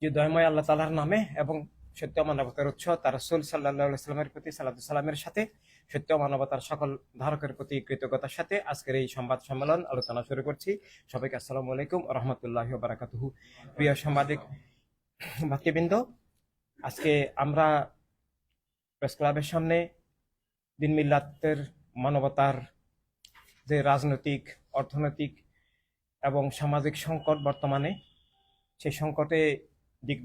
যে দয়ময় আল্লাহ তালার নামে এবং সত্য মানবতার উৎস, তার রসুল সাল্লাহ সাল্লামের প্রতি সাল্লাহ সাল্লামের সাথে, সত্য মানবতার সকল ধারকের প্রতি কৃতজ্ঞতার সাথে আজকের এই সংবাদ সম্মেলন আলোচনা শুরু করছি। সবাইকে আসসালামু আলাইকুম রহমতুল্লাহ বারাকাতুহু। প্রিয় সাংবাদিক, ভাতৃবৃন্দ, আজকে আমরা প্রেস ক্লাবের সামনে দিন মিল্লাতের মানবতার যে রাজনৈতিক, অর্থনৈতিক এবং সামাজিক সংকট বর্তমানে, সেই সংকটে দিক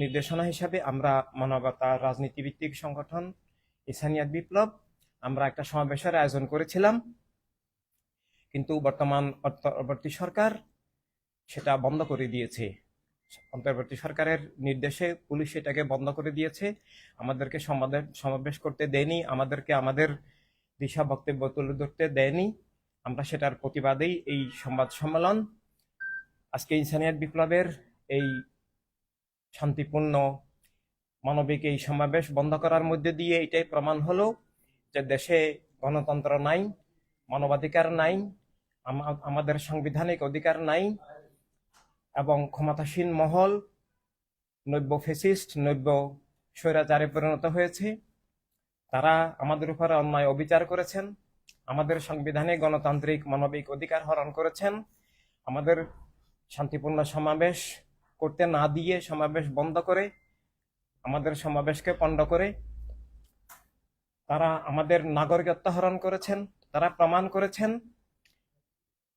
নির্দেশনা হিসাবে আমরা মানবতা রাজনীতিভিত্তিক সংগঠন ইসানিয়াত বিপ্লব, আমরা একটা সমাবেশের আয়োজন করেছিলাম। কিন্তু বর্তমান অন্তর্বর্তী সরকার সেটা বন্ধ করে দিয়েছে। অন্তর্বর্তী সরকারের নির্দেশে পুলিশ এটাকে বন্ধ করে দিয়েছে। আমাদেরকে সমাবেশ করতে দেয়নি, আমাদেরকে আমাদের দিশা বক্তব্য তুলে ধরতে দেয়নি। আমরা সেটার প্রতিবাদেই এই সংবাদ সম্মেলন, আজকে ইনসানিয়াত বিপ্লবের এই শান্তিপূর্ণ মানবিক এই সমাবেশ বন্ধ করার মধ্যে দিয়ে এটাই প্রমাণ হলো যে দেশে গণতন্ত্র নাই, মানবাধিকার নাই আমাদের সাংবিধানিক অধিকার নাই এবং ক্ষমতাসীন মহল নব্য ফেসিস্ট, নব্য স্বৈরাচারে পরিণত হয়েছে। তারা আমাদের উপরে অন্যায় অবিচার করেছেন। আমাদের সংবিধানে গণতান্ত্রিক মানবিক অধিকার হরণ করেছেন। আমাদের শান্তিপূর্ণ সমাবেশ করতে না দিয়ে সমাবেশ বন্ধ করে, আমাদের সমাবেশকে পণ্ড করে তারা আমাদের নাগরিকত্ব হরণ করেছেন, তারা প্রমাণ করেছেন।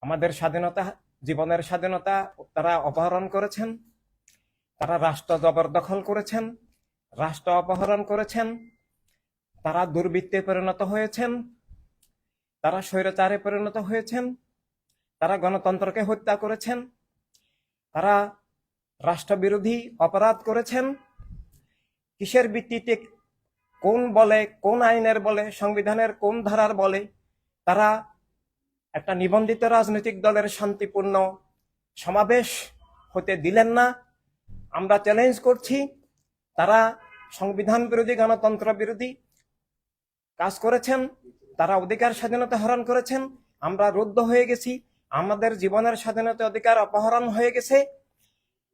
আমাদের স্বাধীনতা, জীবনের স্বাধীনতা তারা অপহরণ করেছেন। তারা রাষ্ট্র জবরদখল করেছেন, রাষ্ট্র অপহরণ করেছেন। তারা দুর্বৃত্তে পরিণত হয়েছেন। তারা স্বৈরাচারে পরিণত হয়েছেন, তারা গণতন্ত্রকে হত্যা করেছেন, তারা রাষ্ট্রবিরোধী অপরাধ করেছেন। কিসের ভিত্তিতে কোন বলে, কোন আইনের বলে, সংবিধানের কোন ধারার বলে, তারা একটা নিবন্ধিত রাজনৈতিক দলের শান্তিপূর্ণ সমাবেশ হতে দিলেন না। আমরা চ্যালেঞ্জ করছি, তারা সংবিধান বিরোধী, গণতন্ত্র বিরোধী কাজ করেছেন। তারা অধিকার স্বাধীনতা হরণ করেছেন। আমরা রুদ্ধ হয়ে গেছি। আমাদের জীবনের স্বাধীনতা অধিকার অপহরণ হয়ে গেছে।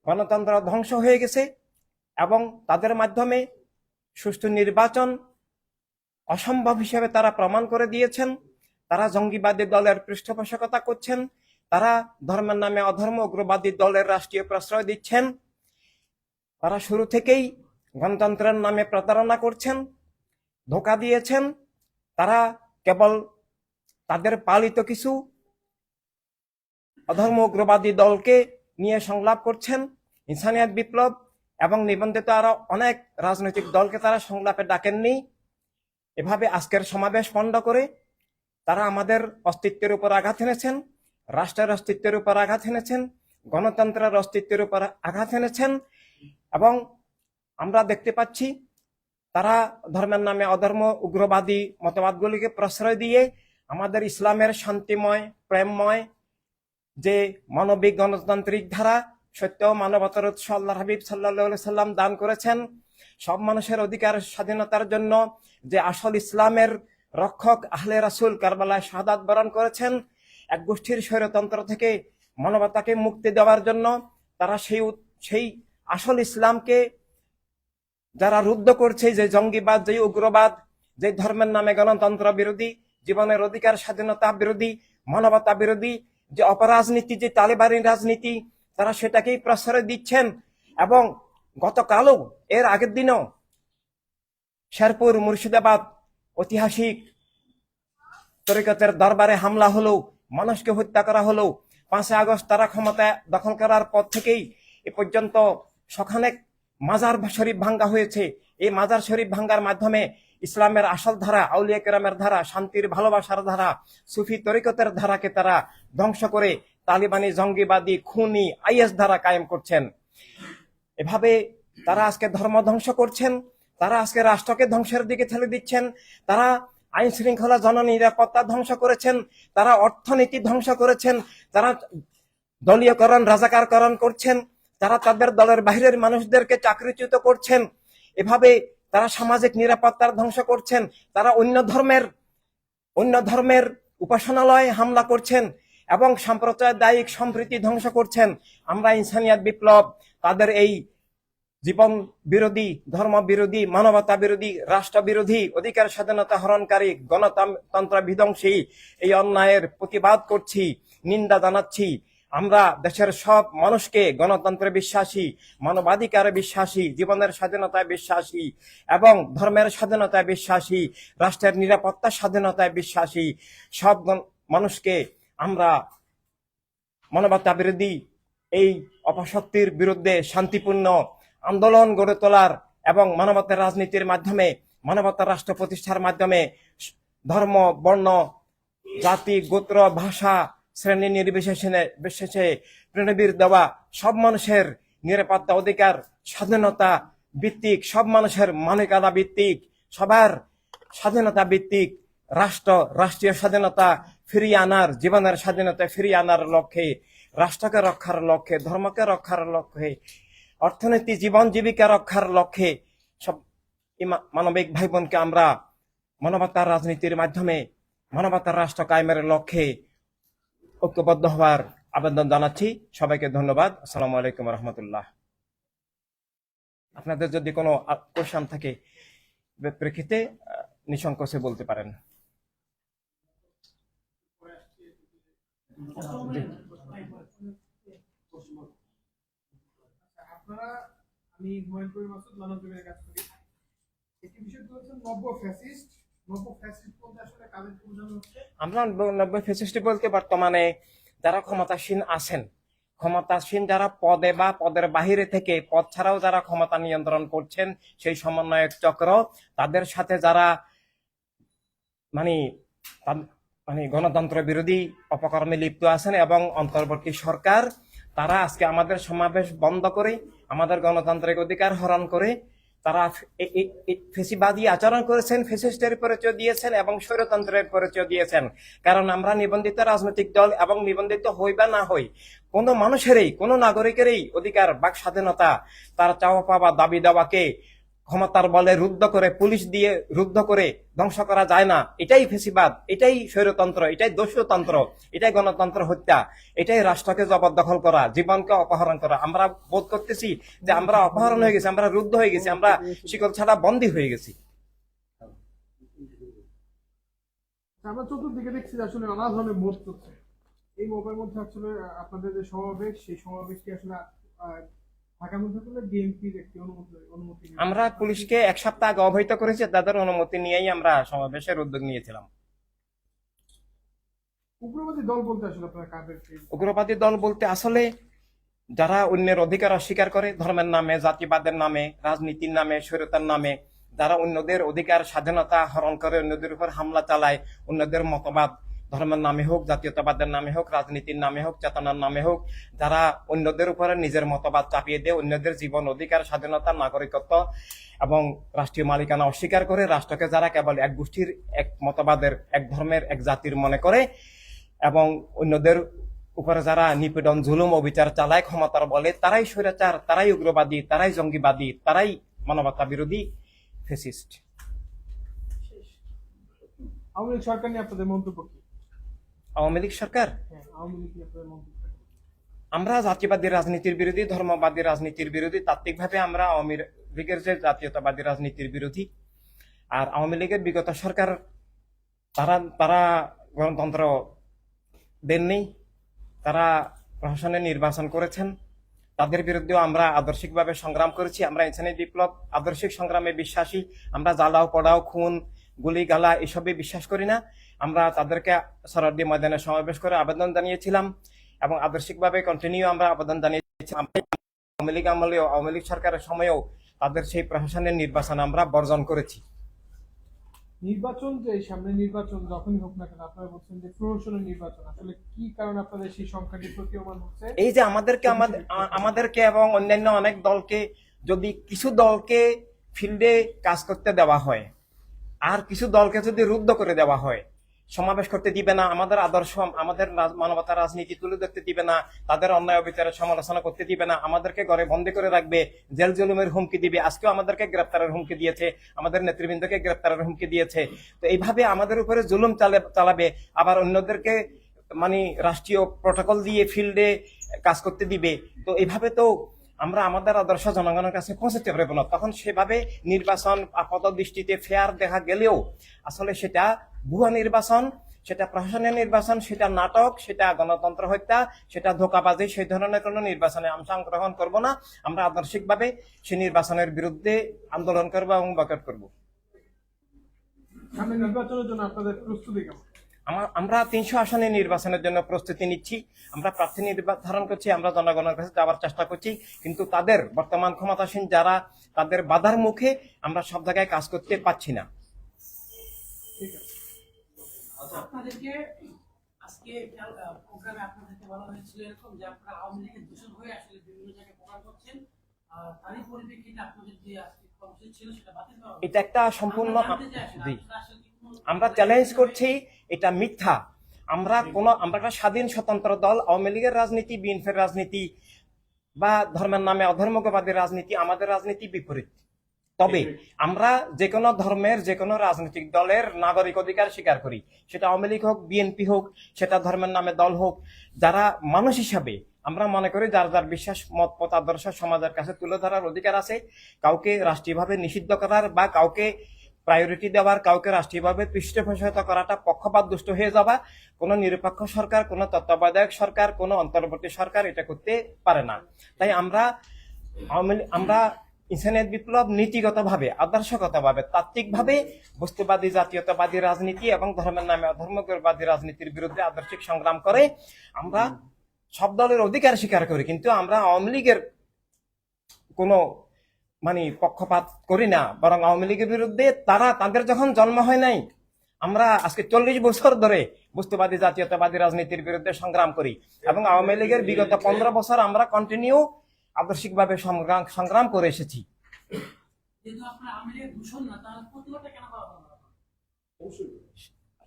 গণতন্ত্র ধ্বংস হয়ে গেছে এবং তাদের মাধ্যমে সুষ্ঠু নির্বাচন অসম্ভব হিসেবে তারা প্রমাণ করে দিয়েছেন। তারা জঙ্গিবাদী দলের পৃষ্ঠপোষকতা করছেন। তারা ধর্মের নামে অধর্ম উগ্রবাদী দলের রাষ্ট্রীয় প্রশ্রয় দিচ্ছেন। তারা শুরু থেকেই গণতন্ত্রের নামে প্রতারণা করছেন, ধোকা দিয়েছেন। তারা কেবল তাদের পালিত কিছু অধর্ম উগ্রবাদী দলকে নিয়ে সংলাপ করছেন ইনসানিয়াত বিপ্লব এবং নিবন্ধিত আরও অনেক রাজনৈতিক দলকে তারা সংলাপে ডাকেননি। এভাবে আজকের সমাবেশ পণ্ড করে তারা আমাদের অস্তিত্বের উপর আঘাত এনেছেন, রাষ্ট্রের অস্তিত্বের উপর আঘাত এনেছেন, গণতন্ত্রের অস্তিত্বের উপর আঘাত এনেছেন এবং আমরা দেখতে পাচ্ছি তারা ধর্মের নামে অধর্ম, উগ্রবাদী মতবাদগুলিকে প্রশ্রয় দিয়ে আমাদের ইসলামের শান্তিময়, প্রেমময় যে মানবিক গণতান্ত্রিক ধারা, সত্য মানবতার উৎস আল্লাহ হাবিব সাল্লাহ সাল্লাম দান করেছেন, সব মানুষের অধিকার স্বাধীনতার জন্য যে আসল ইসলামের রক্ষক আহলে রাসুল কারবালায় শাহাদাত বরণ করেছেন, এক গোষ্ঠীর স্বৈরতন্ত্র থেকে মানবতাকে মুক্তি দেওয়ার জন্য তারা সেই সেই আসল ইসলামকে যারা রুদ্ধ করছে, যে জঙ্গিবাদ, যে উগ্রবাদ, যে ধর্মের নামে গণতন্ত্র বিরোধী, জীবনের অধিকার, স্বাধীনতা বিরোধী, মানবতা বিরোধী, যে অপরাজনীতি, যে তালেবানি রাজনীতি, তারা সেটাকেই প্রশ্রয় দিচ্ছেন। এবং গতকালও, এর আগের দিনও শেরপুর মুর্শিদাবাদ ঐতিহাসিক তরিকতের দরবারে হামলা হলো মানুষকে হত্যা করা হলো পাঁচই আগস্ট তারা ক্ষমতা দখল করার পর থেকেই এ পর্যন্ত সখানেক মাজার শরীফ ভাঙ্গা হয়েছে। এই মাজার শরীফ ভাঙ্গার মাধ্যমে ইসলামের আসল ধারা, আউলিয়া কেরামের ধারা, শান্তির ভালোবাসার ধারা, সুফি তরিকতের ধারাকে তারা ধ্বংস করে তালিবানি, জঙ্গিবাদী, খুনি, আইএস ধারা কায়েম করছেন। এভাবে তারা আজকে ধর্ম ধ্বংস করছেন, তারা আজকে রাষ্ট্রকে ধ্বংসের দিকে ঠেলে দিচ্ছেন, তারা আইন শৃঙ্খলা, জননিরাপত্তা ধ্বংস করেছেন, তারা অর্থনীতি ধ্বংস করেছেন, তারা দলীয়করণ, রাজাকারকরণ করছেন তারা তাদের দলের বাহিরের মানুষদেরকে চাকরিচ্যুত করছেন, এভাবে তারা সামাজিক নিরাপত্তার ধ্বংস করছেন, তারা অন্য ধর্মের অন্য ধর্মের উপাসনালয়ে হামলা করছেন এবং সাম্প্রদায়িক সম্প্রীতি ধ্বংস করছেন। আমরা ইনসানিয়াত বিপ্লব, তাদের এই জীবন বিরোধী, ধর্ম বিরোধী, মানবতা বিরোধী, রাষ্ট্র বিরোধী, অধিকার স্বাধীনতা হরণকারী, গণতন্ত্র বিধ্বংসী, এই অন্যায়ের প্রতিবাদ করছি, নিন্দা জানাচ্ছি। আমরা দেশের সব মানুষকে গণতন্ত্রে বিশ্বাসী, মানবাধিকারে বিশ্বাসী, জীবনের স্বাধীনতায় বিশ্বাসী এবং ধর্মের স্বাধীনতায় বিশ্বাসী, রাষ্ট্রের নিরাপত্তা স্বাধীনতায় বিশ্বাসী, সব মানুষকে আমরা মানবতা বিরোধী এই অপশক্তির বিরুদ্ধে শান্তিপূর্ণ আন্দোলন গড়ে তোলার এবং মানবতার রাজনীতির মাধ্যমে, মানবতার রাষ্ট্র প্রতিষ্ঠার মাধ্যমে, ধর্ম, বর্ণ, জাতি, গোত্র, ভাষা শ্রেণি নির্বিশেষে বিশেষে প্রণবীর দেওয়া সব মানুষের নিরাপত্তা অধিকার, স্বাধীনতা ভিত্তিক, সব মানুষের মানবিকতা ভিত্তিক, সবার স্বাধীনতা ভিত্তিক রাষ্ট্র, রাষ্ট্রীয় স্বাধীনতা ফিরিয়ে আনার, জীবনের স্বাধীনতা ফিরিয়ে আনার লক্ষ্যে, রাষ্ট্রকে রক্ষার লক্ষ্যে, ধর্মকে রক্ষার লক্ষ্যে, অর্থনীতি, জীবন জীবিকা রক্ষার লক্ষ্যে সব মানবিক ভাই বোনকে আমরা মানবতার রাজনীতির মাধ্যমে, মানবতার রাষ্ট্র কায়েমের লক্ষ্যে ঐক্যবদ্ধ হওয়ার আবেদন জানাচ্ছি। সবাইকে ধন্যবাদ। আসসালামু আলাইকুম রহমতুল্লাহ। আপনাদের যদি কোনো কোশ্চান থাকে প্রেক্ষিতে নিঃসংকোচে বলতে পারেন। আপনারা, আমি হুমায়ুন কবির মাসুদ মানবজীবনের কাছ থেকে একটি বিষয় তুলেছেন নব্য ফ্যাসিস্ট ফ্যাসিস্ট আমরা নব্বই ফেসিস্টি বলতে বর্তমানে যারা ক্ষমতাসীন আছেন, ক্ষমতাসীন যারা পদে বা পদের বাহিরে থেকে, পদ ছাড়াও যারা ক্ষমতা নিয়ন্ত্রণ করছেন, সেই সমন্বয়ক চক্র, তাদের সাথে যারা মানে মানে গণতন্ত্র বিরোধী অপকর্মে লিপ্ত আছেন এবং অন্তর্বর্তী সরকার, তারা আজকে আমাদের সমাবেশ বন্ধ করে, আমাদের গণতান্ত্রিক অধিকার হরণ করে তারা ফেসিবাদী আচরণ করেছেন, ফেসিস্টের পরিচয় দিয়েছেন এবং স্বৈরতন্ত্রের পরিচয় দিয়েছেন। কারণ আমরা নিবন্ধিত রাজনৈতিক দল এবং নিবন্ধিত হই বা না হই, কোনো মানুষেরই, কোন নাগরিকেরই অধিকার বাক স্বাধীনতা তার চাওয়া পাওয়া দাবি দাওয়াকে ক্ষমতার বলে রুদ্ধ করে, পুলিশ দিয়ে রুদ্ধ করে ধ্বংস করা যায় না। এটাই ফেসিবাদ, এটাই স্বৈরতন্ত্র, এটাই দস্যুতন্ত্র এটাই গণতন্ত্র হত্যা, এটাই রাষ্ট্রকে জবরদখল করা, জীবনকে অপহরণ করা। আমরা বোধ করতেছি যে আমরা অপহরণ হয়ে গেছি, আমরা রুদ্ধ হয়ে গেছি, আমরা শিকল ছাড়া বন্দী হয়ে গেছি। আমরা চতুর্দিকে দেখছি আসলে নানা ধরনের চলছে এই মতের মধ্যে আসলে আপনাদের যে সমাবেশ, সেই সমাবেশটি আসলে আমরা পুলিশকে এক সপ্তাহ আগে অবহিত করেছি তাদের অনুমতি নিয়েই আমরা সমাবেশের উদ্যোগ নিয়েছিলাম। উগ্রবাদী দল বলতে আসলে উগ্রবাদী দল বলতে আসলে যারা অন্যের অধিকার অস্বীকার করে ধর্মের নামে জাতিবাদের নামে রাজনীতির নামে স্বৈরতার নামে যারা অন্যদের অধিকার স্বাধীনতা হরণ করে অন্যদের উপর হামলা চালায় অন্যদের মতবাদ ধর্মের নামে হোক, জাতীয়তাবাদের নামে হোক, রাজনীতির নামে হোক, চেতনার নামে হোক, যারা অন্যদের উপরে নিজের মতবাদ চাপিয়ে দিয়ে, অন্যদের জীবন অধিকার, স্বাধীনতা, নাগরিকত্ব এবং রাষ্ট্রীয় মালিকানা অস্বীকার করে রাষ্ট্রকে যারা কেবল এক গোষ্ঠীর এক মতবাদের, এক ধর্মের, এক জাতির মনে করে এবং অন্যদের উপরে যারা নিপীড়ন, জুলুম, অবিচার চালায়, ক্ষমতার বলে, তারাই স্বৈরাচার, তারাই উগ্রবাদী, তারাই জঙ্গিবাদী, তারাই মানবতা বিরোধী ফেসিস্ট। আওয়ামী সরকার নিয়ে আপনাদের মন্তব্য কি? আওয়ামী লীগ সরকার? হ্যাঁ? আমরা জাতীয়বাদী রাজনীতির বিরোধী ধর্মবাদী রাজনীতির বিরোধী তাত্ত্বিকভাবে আমরা আওয়ামী লীগের যে জাতীয়তাবাদী রাজনীতির বিরোধী। আর আওয়ামী লীগের বিগত সরকার তারা তারা গণতন্ত্র দেননি তারা প্রশাসনে নির্বাচন করেছেন। তাদের বিরুদ্ধেও আমরা আদর্শিকভাবে সংগ্রাম করেছি। আমরা ইনসানি বিপ্লব আদর্শিক সংগ্রামে বিশ্বাসী। আমরা জ্বালাও পড়াও খুন গুলি গালা এসবে বিশ্বাস করি না। আমরা তাদেরকে সরার্দি ময়দানে সমাবেশ করে আবেদন জানিয়েছিলাম এবং আদর্শিকভাবে কন্টিনিউ আমরা আবেদন জানিয়েছিলাম। আওয়ামী লীগ আমলেও আওয়ামী লীগ সরকারের সময়েও তাদের সেই প্রশাসনের নির্বাচন আমরা বর্জন করেছি। নির্বাচন যে সামনে নির্বাচন যখনই হোক না কেন আপনারা বলছেন যে প্রহসনের নির্বাচন আসলে কি কারণে আপনাদের সেই সংখ্যাটি প্রতীয়মান হচ্ছে? এই যে আমাদেরকে আমাদের আমাদেরকে এবং অন্যান্য অনেক দলকে যদি কিছু দলকে ফিল্ডে কাজ করতে দেওয়া হয় আর কিছু দলকে যদি রুদ্ধ করে দেওয়া হয় সমাবেশ করতে দিবে না, আমাদের আদর্শ, আমাদের মানবতার রাজনীতি তুলে ধরতে দিবে না, তাদের অন্যায় বিচারের সমালোচনা করতে দিবে না, আমাদেরকে ঘরে বন্দি করে রাখবে, জেল জুলুমের হুমকি দিবে, আজকেও আমাদেরকে গ্রেপ্তারের হুমকি দিয়েছে, আমাদের নেতৃবৃন্দকে গ্রেপ্তারের হুমকি দিয়েছে। তো এইভাবে আমাদের উপরে জুলুম চালে, চালাবে, আবার অন্যদেরকে মানে রাষ্ট্রীয় প্রটোকল দিয়ে ফিল্ডে কাজ করতে দিবে। তো এইভাবে তো আমরা আমাদের আদর্শ জনগণের কাছে পৌঁছাতে পারব না তখন সেভাবে নির্বাচন আপাত দৃষ্টিতে ফেয়ার দেখা গেলেও আসলে সেটা ভুয়া নির্বাচন সেটা প্রশাসনের নির্বাচন সেটা নাটক সেটা গণতন্ত্র হত্যা সেটা ধোকাবাজি সেই ধরনের কোনো নির্বাচনে আমরা অংশগ্রহণ করব না। আমরা আদর্শিকভাবে সেই নির্বাচনের বিরুদ্ধে আন্দোলন করব এবং বয়কট করব। আমার তিনশো আসনে নির্বাচনের জন্য প্রস্তুতি নিচ্ছি। আমরা প্রার্থী নির্ধারণ করছি আমরা জনগণের কাছে যাওয়ার চেষ্টা করছি। কিন্তু তাদের বর্তমান ক্ষমতাসীন যারা তাদের বাধার মুখে আমরা সব জায়গায় কাজ করতে পারছি না। আপনাদেরকে আজকে প্রোগ্রামে আপনাদেরকে বলা হয়েছিল এরকম যে আপনারা আওয়ামী লীগের দূষণ হয়ে আসলে বিভিন্ন জায়গায় প্রোগ্রাম করছেন। তারই পরিপ্রেক্ষিতে আপনাদের যে আজকে ছিল সেটা বাতিল করা এটা একটা সম্পূর্ণ আমরা চ্যালেঞ্জ করছি এটা মিথ্যা। আমরা কোন আমরা একটা স্বাধীন স্বতন্ত্র দল আওয়ামী লীগের রাজনীতি বিএনপির রাজনীতি বা ধর্মের নামে অধর্মবাদী রাজনীতি আমাদের রাজনীতি বিপরীত। তবে আমরা যে কোনো ধর্মের যে কোনো রাজনৈতিক দলের নাগরিক অধিকার স্বীকার করি। সেটা আওয়ামী লীগ হোক, বিএনপি হোক, সেটা ধর্মের নামে দল হোক, যারা মানুষ হিসাবে আমরা মনে করি যার যার বিশ্বাস, মত, পথ, আদর্শ সমাজের কাছে তুলে ধরার অধিকার আছে, কাউকে রাষ্ট্রীয়ভাবে নিষিদ্ধ করার বা কাউকে প্রায়োরিটি দেওয়ার, কাউকে রাষ্ট্রীয়ভাবে পৃষ্ঠপোষকতা করাটা পক্ষপাত দুষ্ট হয়ে যাওয়া, কোনো নিরপেক্ষ সরকার, কোনো তত্ত্বাবধায়ক সরকার, কোনো অন্তর্বর্তী সরকার এটা করতে পারে না। তাই আমরা আমরা ইনসানিয়ত বিপ্লব নীতিগতভাবে আদর্শগতভাবে তাত্ত্বিকভাবে বস্তুবাদী জাতীয়তাবাদী রাজনীতি এবং ধর্মের নামে অধর্মবাদী রাজনীতির বিরুদ্ধে আদর্শিক সংগ্রাম করে। আমরা সব দলের অধিকার স্বীকার করি কিন্তু আমরা আওয়ামী লীগের কোনো মানে পক্ষপাত করি না বরং আওয়ামী লীগের বিরুদ্ধে তারা তাদের যখন জন্ম হয় নাই আমরা আজকে চল্লিশ বছর ধরে বস্তুবাদী জাতীয়তাবাদী রাজনীতির বিরুদ্ধে সংগ্রাম করি এবং আওয়ামী লীগের বিগত পনেরো বছর আমরা কন্টিনিউ আদর্শিকভাবে সংগ্রাম সংগ্রাম করে এসেছি?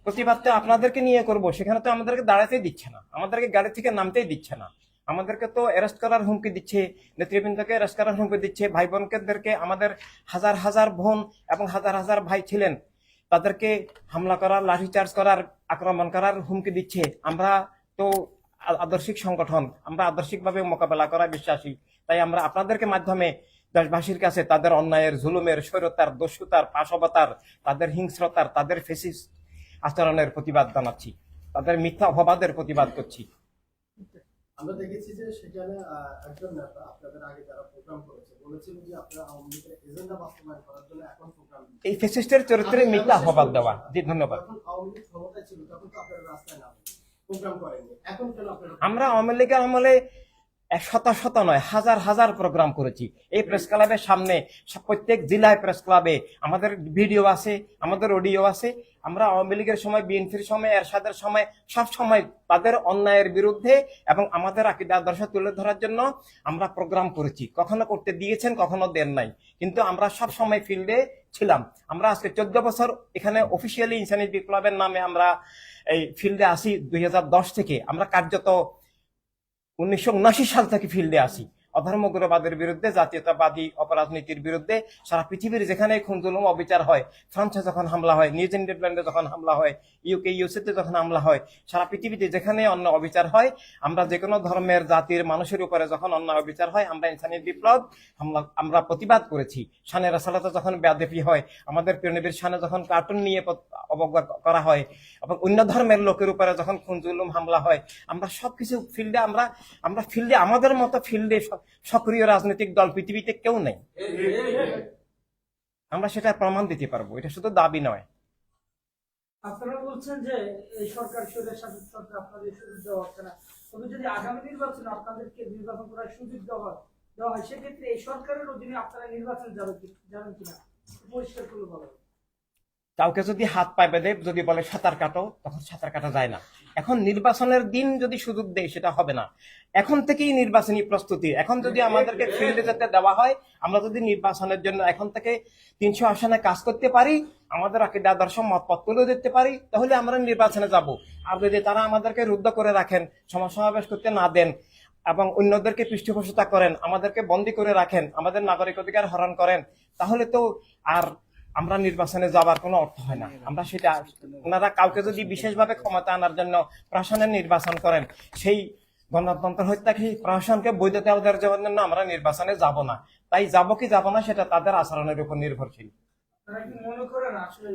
প্রতিবাদ তো আপনাদেরকে নিয়ে করব সেখানে তো আমাদেরকে দাঁড়াতেই দিচ্ছে না। আমাদেরকে গাড়ি থেকে নামতেই দিচ্ছে না। আমাদেরকে তো অ্যারেস্ট করার হুমকি দিচ্ছে নেতৃবৃন্দকে অ্যারেস্ট করার হুমকি দিচ্ছে ভাই বোনকেদেরকে আমাদের হাজার হাজার বোন এবং হাজার হাজার ভাই ছিলেন তাদেরকে হামলা করার লাঠিচার্জ করার আক্রমণ করার হুমকি দিচ্ছে। আমরা তো আদর্শিক সংগঠন আমরা আদর্শিকভাবে মোকাবেলা করা বিশ্বাসী। তাই আমরা আপনাদেরকে মাধ্যমে দেশবাসীর কাছে তাদের অন্যায়ের জুলুমের স্বৈরতার দস্যুতার পাশবতার তাদের হিংস্রতার তাদের ফেসিস আচরণের প্রতিবাদ জানাচ্ছি। তাদের মিথ্যা অপবাদের প্রতিবাদ করছি। আমরা দেখেছি যে সেখানে একজন নেতা আপনাদের আগে যারা প্রোগ্রাম করেছে বলেছিল যে আপনারা আওয়ামী লীগের এজেন্ডা বাস্তবায়ন করার জন্য এখন প্রোগ্রাম এই ফেসিস্টের চরিত্রে মিথ্যা অপবাদ দেওয়া। জি ধন্যবাদ। যখন আওয়ামী লীগ ক্ষমতায় ছিল তখন তো আপনারা রাস্তায় নামেন প্রোগ্রাম করেননি। এখন কেন আপনারা আমরা আওয়ামী লীগের আমলে শত শত নয়, হাজার হাজার প্রোগ্রাম করেছি। এই প্রেস ক্লাবের সামনে প্রত্যেক জেলায় প্রেস ক্লাবে আমাদের ভিডিও আছে, আমাদের অডিও আছে। আমরা আওয়ামী লীগের সময়, বিএনপির সময়, এরশাদের সময়, সব সময় তাদের অন্যায়ের বিরুদ্ধে এবং আমাদের আকিদা আদর্শ তুলে ধরার জন্য আমরা প্রোগ্রাম করেছি। কখনো করতে দিয়েছেন, কখনো দেন নাই। কিন্তু আমরা সব সময় ফিল্ডে ছিলাম। আমরা আজকে চোদ্দ বছর এখানে অফিসিয়ালি ইনসানি বিপ্লবের নামে আমরা এই ফিল্ডে আসি দুই হাজার দশ থেকে। আমরা কার্যত উনিশশো উনআশি সাল থেকে ফিল্ডে আসি অধর্মগুরবাদের বিরুদ্ধে, জাতীয়তাবাদী অপরাজনীতির বিরুদ্ধে সারা পৃথিবীর যেখানে খুন জুলুম, অবিচার হয়, ফ্রান্সে যখন হামলা হয় নিউজ ইংল্যান্ডে যখন হামলা হয় ইউকে ইউসিতে যখন হামলা হয়, সারা পৃথিবীতে যেখানে অন্য অবিচার হয়, আমরা যে কোনো ধর্মের জাতির মানুষের উপরে যখন অন্য অবিচার হয়, আমরা ইনসানি বিপ্লব, হামলা, আমরা প্রতিবাদ করেছি। শানের আসালাতে যখন বেয়াদেপি হয়, আমাদের প্রিয়নবীর শানে যখন কার্টুন নিয়ে অবজ্ঞা করা হয়, এবং অন্য ধর্মের লোকের উপরে যখন খুন, জুলুম, হামলা হয়, আমরা সবকিছু ফিল্ডে আমরা আমরা ফিল্ডে আমাদের মতো ফিল্ডে সক্রিয় রাজনৈতিক দল পৃথিবীতে কেউ নেই। আমরা সেটা প্রমাণ দিতে পারব। এটা শুধু দাবি নয়। আপনারা বলছেন যে এই সরকার সুরের শাসক সরকার আপনাদের সুযোগ দেওয়া হচ্ছে না। তবে যদি আগামী নির্বাচনে আপনাদেরকে নির্বাচন করার সুযোগ দেওয়া হয় দেওয়া হয় সেক্ষেত্রে এই সরকারের অধীনে আপনারা নির্বাচন যাবেন যাবেন কিনা? পরিষ্কার করে বলেন। কাউকে যদি হাত পায়ে বেঁধে যদি বলে সাঁতার কাটো তখন সাঁতার কাটা যায় না। এখন নির্বাচনের দিন যদি সুযোগ দেয়, সেটা হবে না। এখন থেকেই নির্বাচনী প্রস্তুতি। এখন যদি আমাদেরকে ফিল্ডে যেতে দেওয়া হয়, আমরা যদি নির্বাচনের জন্য এখন থেকে তিনশো আসনে কাজ করতে পারি, আমাদের আকিদা, আদর্শ মতপথ তুলে দিতে পারি, তাহলে আমরা নির্বাচনে যাব। আর যদি তারা আমাদেরকে রুদ্ধ করে রাখেন সমাবেশ করতে না দেন, এবং অন্যদেরকে পৃষ্ঠপোষকতা করেন, আমাদেরকে বন্দি করে রাখেন, আমাদের নাগরিক অধিকার হরণ করেন, তাহলে তো আর আমরা নির্বাচনে যাবার কোনো অর্থ হয় না। আমরা সেটা ওনারা কাউকে যদি বিশেষভাবে ক্ষমতা আনার জন্য প্রশাসনের নির্বাচন করেন সেই গণতন্ত্র হত্যা কি প্রশাসনকে বৈধতা দেওয়ার জন্য আমরা নির্বাচনে যাব না। তাই যাব কি যাব না সেটা তাদের আচরণের উপর নির্ভরশীল। মনে করেন আসলে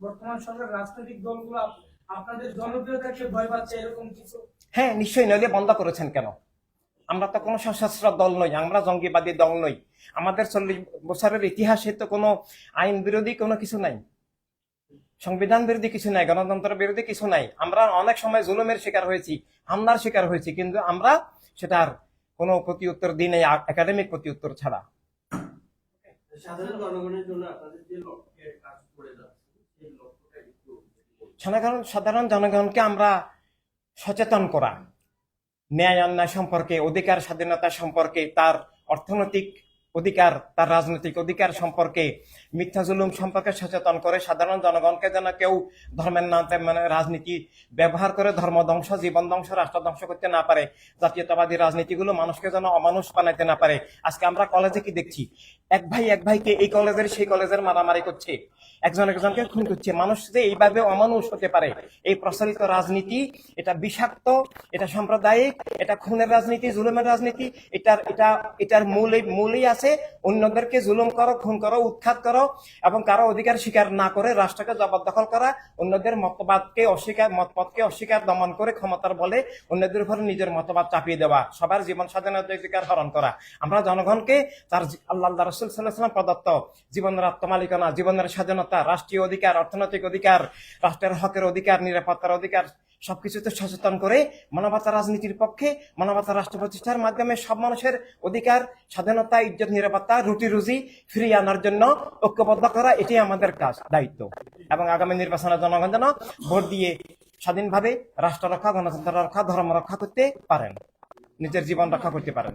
বর্তমান সরকার রাজনৈতিক দলগুলো আপনাদের জনপ্রিয়তাকে ভয় পাচ্ছে এরকম কিছু? হ্যাঁ নিশ্চয়ই নইলে বন্ধ করেছেন কেন? আমরা তো কোনো সশস্ত্র দল নই আমরা জঙ্গিবাদী দল নই। আমাদের চল্লিশ বছরের ইতিহাসে তো কোনো আইন বিরোধী কোনো কিছু নাই। সংবিধান বিরোধী কিছু নাই গণতন্ত্র বিরোধী কিছু নাই। আমরা অনেক সময় জুলুমের শিকার হয়েছি হামলার শিকার হয়েছি কিন্তু আমরা সেটার কোনো প্রতি উত্তর দিই নাই একাডেমিক প্রতি উত্তর ছাড়া সাধারণ জনগণকে আমরা সচেতন করা। ন্যায় অন্যায় সম্পর্কে, অধিকার স্বাধীনতা সম্পর্কে, তার অর্থনৈতিক অধিকার, তার রাজনৈতিক অধিকার সম্পর্কে, মিথ্যা জুলুম সম্পর্কে সচেতন করে সাধারণ জনগণকে যেন কেউ ধর্মের নামে মানে রাজনীতি ব্যবহার করে ধর্ম ধ্বংস, জীবন ধ্বংস, রাষ্ট্র ধ্বংস করতে না পারে, জাতীয়তাবাদী রাজনীতিগুলো মানুষকে যেন অমানুষ বানাইতে না পারে। আজকে আমরা কলেজে কি দেখছি? এক ভাই এক ভাইকে এই কলেজের সেই কলেজের মারামারি করছে। একজন একজনকে খুন করছে। মানুষ যে এইভাবে অমানুষ হতে পারে, এই প্রচলিত রাজনীতি, এটা বিষাক্ত, এটা সাম্প্রদায়িক, এটা খুনের রাজনীতি, জুলুমের রাজনীতি, এটার, এটা, এটার মূলে, মূলেই আছে, অন্যদেরকে জুলুম করো, খুন করো, উৎখাত করো এবং কারও অধিকার স্বীকার না করে রাষ্ট্রকে জবরদখল করা, অন্যদের মতবাদকে অস্বীকার, মতপথকে অস্বীকার দমন করে ক্ষমতার বলে অন্যদের উপর নিজের মতবাদ চাপিয়ে দেওয়া, সবার জীবন স্বাধীনতা অধিকার হরণ করা। আমরা জনগণকে তার আল্লাহ রসুল সাল্লাহাম প্রদত্ত জীবনের আত্মমালিকানা, জীবনের স্বাধীনতা, রাষ্ট্রীয় অধিকার, অর্থনৈতিক অধিকার, রাষ্ট্রের হকের অধিকার, নিরাপত্তার অধিকার, সবকিছুতে সচেতন করে মানবতা রাজনীতির পক্ষে মানবতা রাষ্ট্র প্রতিষ্ঠার মাধ্যমে সব মানুষের অধিকার, স্বাধীনতা, ইজ্জত, নিরাপত্তা, রুটি রুজি ফিরিয়ে আনার জন্য ঐক্যবদ্ধ করা এটি আমাদের কাজ, দায়িত্ব। এবং আগামী নির্বাচনে জনগণ যেন ভোট দিয়ে স্বাধীনভাবে রাষ্ট্র রক্ষা, গণতন্ত্র রক্ষা, ধর্ম রক্ষা করতে পারেন, নিজের জীবন রক্ষা করতে পারেন।